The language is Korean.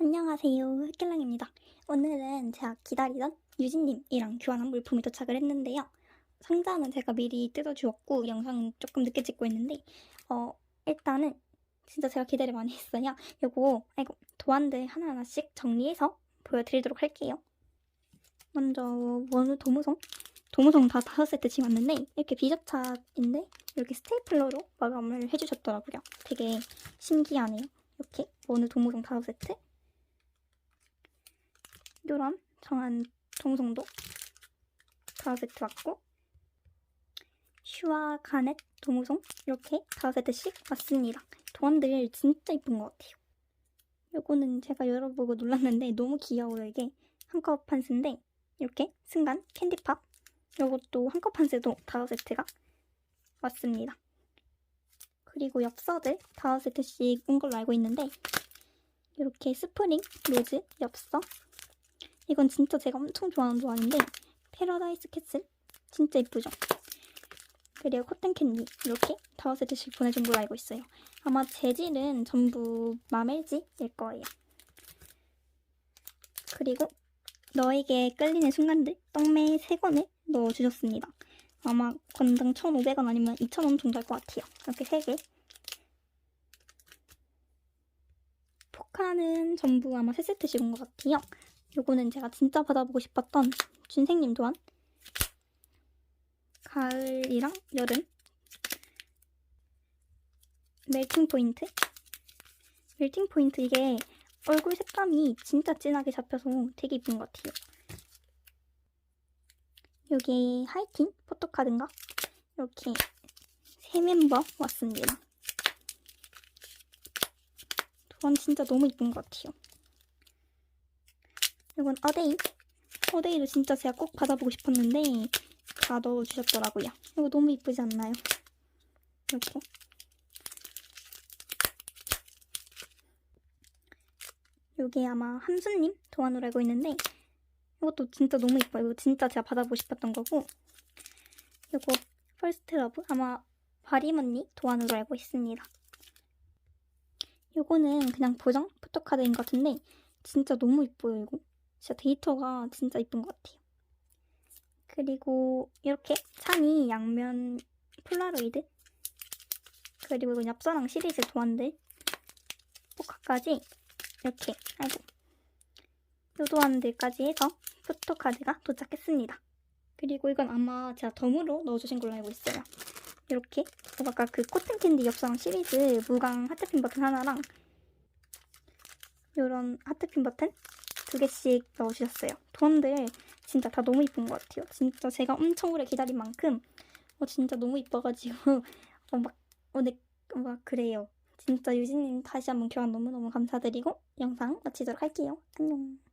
안녕하세요. 흑길랑입니다. 오늘은 제가 기다리던 유진님이랑 교환한 물품이 도착을 했는데요. 상자는 제가 미리 뜯어주었고 영상은 조금 늦게 찍고 있는데 어 일단은 진짜 제가 기다려 많이 했어요. 요거 아이고 도안들 하나하나씩 정리해서 보여드리도록 할게요. 먼저 원우 도무송 도무송 다 다섯 세트 지금 왔는데 이렇게 비저착인데 이렇게 스테이플러로 마감을 해주셨더라고요. 되게 신기하네요. 이렇게 원우 도무송 다섯 세트 요런 정한 정성도 다섯 세트 왔고 슈와 가넷 도무송 이렇게 다섯 세트씩 왔습니다. 도안들 진짜 이쁜 것 같아요. 요거는 제가 열어보고 놀랐는데 너무 귀여워요 이게 한 컵 판스인데 이렇게 승간 캔디팝 요것도 한 컵 판스도 다섯 세트가 왔습니다. 그리고 엽서들 다섯 세트씩 온 걸로 알고 있는데 이렇게 스프링 로즈 엽서 이건 진짜 제가 엄청 좋아하는 도안인데 패러다이스 캐슬 진짜 예쁘죠? 그리고 코튼 캔디 이렇게 다섯 세트씩 보내준 걸로 알고 있어요. 아마 재질은 전부 마멜지일 거예요. 그리고 너에게 끌리는 순간들 떡메 3권을 넣어주셨습니다. 아마 건당 1,500원 아니면 2,000원 정도 할 것 같아요. 이렇게 3개. 포카는 전부 아마 3세트씩 온 것 같아요. 요거는 제가 진짜 받아보고 싶었던 준생님 또한 가을이랑 여름. 멜팅 포인트. 멜팅 포인트 이게 얼굴 색감이 진짜 진하게 잡혀서 되게 이쁜 것 같아요. 여기 하이틴 포토카드인가? 이렇게 세 멤버 왔습니다. 도안 진짜 너무 이쁜 것 같아요 이건 어데이 어데이도 진짜 제가 꼭 받아보고 싶었는데 다 넣어주셨더라고요. 이거 너무 이쁘지 않나요? 이렇게. 이게 아마 함수님 도안으로 알고 있는데 이것도 진짜 너무 이뻐요. 이거 진짜 제가 받아보고 싶었던 거고 이거 퍼스트 러브 아마 바림 언니 도안으로 알고 있습니다. 이거는 그냥 보정 포토카드인 것 같은데 진짜 너무 이뻐요 이거. 진짜 데이터가 진짜 이쁜 것 같아요. 그리고 이렇게 찬이 양면 폴라로이드 그리고 이건 엽서랑 시리즈 도안들 포카까지 이렇게 아이고 요 도안들까지 해서 포토카드가 도착했습니다. 그리고 이건 아마 제가 덤으로 넣어주신 걸로 알고 있어요. 이렇게 아까 그 코튼 캔디 엽서랑 시리즈 무광 하트핀 버튼 하나랑 이런 하트핀 버튼 두 개씩 넣어주셨어요. 돈들 진짜 다 너무 이쁜 것 같아요. 진짜 제가 엄청 오래 기다린 만큼 어, 진짜 너무 이뻐가지고 어, 막, 어, 네, 막 그래요. 진짜 유진님 다시 한번 교환 너무너무 감사드리고 영상 마치도록 할게요. 안녕.